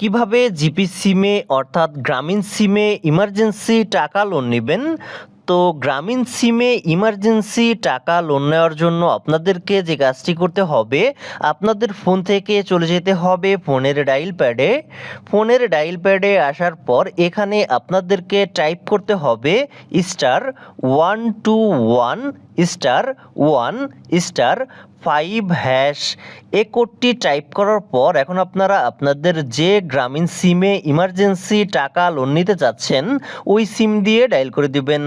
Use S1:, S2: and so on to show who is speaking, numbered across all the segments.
S1: কীভাবে জিপি সিমে অর্থাৎ গ্রামীণ সিমে ইমার্জেন্সি টাকা লোন নেবেন? তো গ্রামীণ সিমে ইমার্জেন্সি টাকা লোন নেওয়ার জন্য আপনাদেরকে যে কাজটি করতে হবে, আপনাদের ফোন থেকে চলে যেতে হবে ফোনের ডাইল প্যাডে। ফোনের ডাইল প্যাডে আসার পর এখানে আপনাদেরকে টাইপ করতে হবে star one two one, star one, star five hash. এ কোডটি টাইপ করার পর এখন আপনারা আপনাদের যে গ্রামীণ সিমে ইমার্জেন্সি টাকা লোন নিতে চাচ্ছেন, ওই সিম দিয়ে ডায়াল করে দিবেন।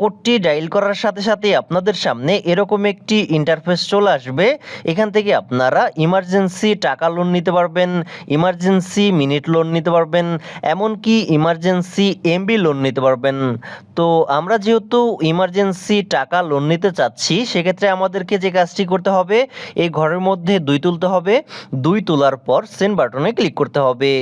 S1: কোডটি ডায়াল করার সাথে সাথে আপনাদের সামনে এরকম একটি ইন্টারফেস চলে আসবে। এখান থেকে আপনারা ইমার্জেন্সি টাকা লোন নিতে পারবেন ইমার্জেন্সি মিনিট লোন নিতে পারবেন, এমনকি ইমার্জেন্সি এমবি লোন নিতে পারবেন। তো আমরা যেহেতু ইমার্জেন্সি টাকা লোন নিতে চাচ্ছি, সেক্ষেত্রে আমাদেরকে যে কাজটি করতে হবে, এই ঘরের মধ্যে দুই তুলতে হবে। দুই তোলার পর সেন্ড বাটনে ক্লিক করতে হবে।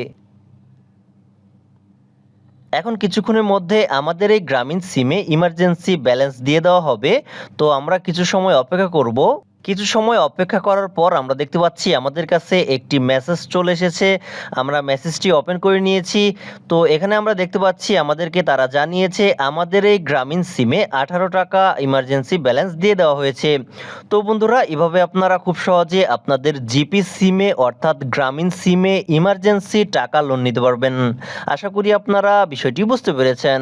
S1: এখন কিছুক্ষণের মধ্যে আমাদের এই গ্রামীণ সিমে ইমার্জেন্সি ব্যালেন্স দিয়ে দেওয়া হবে। তো আমরা কিছু সময় অপেক্ষা করব। কিছু সময় অপেক্ষা করার পর আমরা দেখতে পাচ্ছি আমাদের কাছে একটি মেসেজ চলে এসেছে। আমরা মেসেজটি ওপেন করে নিয়েছি। তো এখানে আমরা দেখতে পাচ্ছি আমাদেরকে তারা জানিয়েছে, আমাদের এই গ্রামীণ সিমে আঠারো টাকা ইমার্জেন্সি ব্যালেন্স দিয়ে দেওয়া হয়েছে। তো বন্ধুরা, এভাবে আপনারা খুব সহজে আপনাদের জিপি সিমে অর্থাৎ গ্রামীণ সিমে ইমার্জেন্সি টাকা লোন নিতে পারবেন। আশা করি আপনারা বিষয়টি বুঝতে পেরেছেন।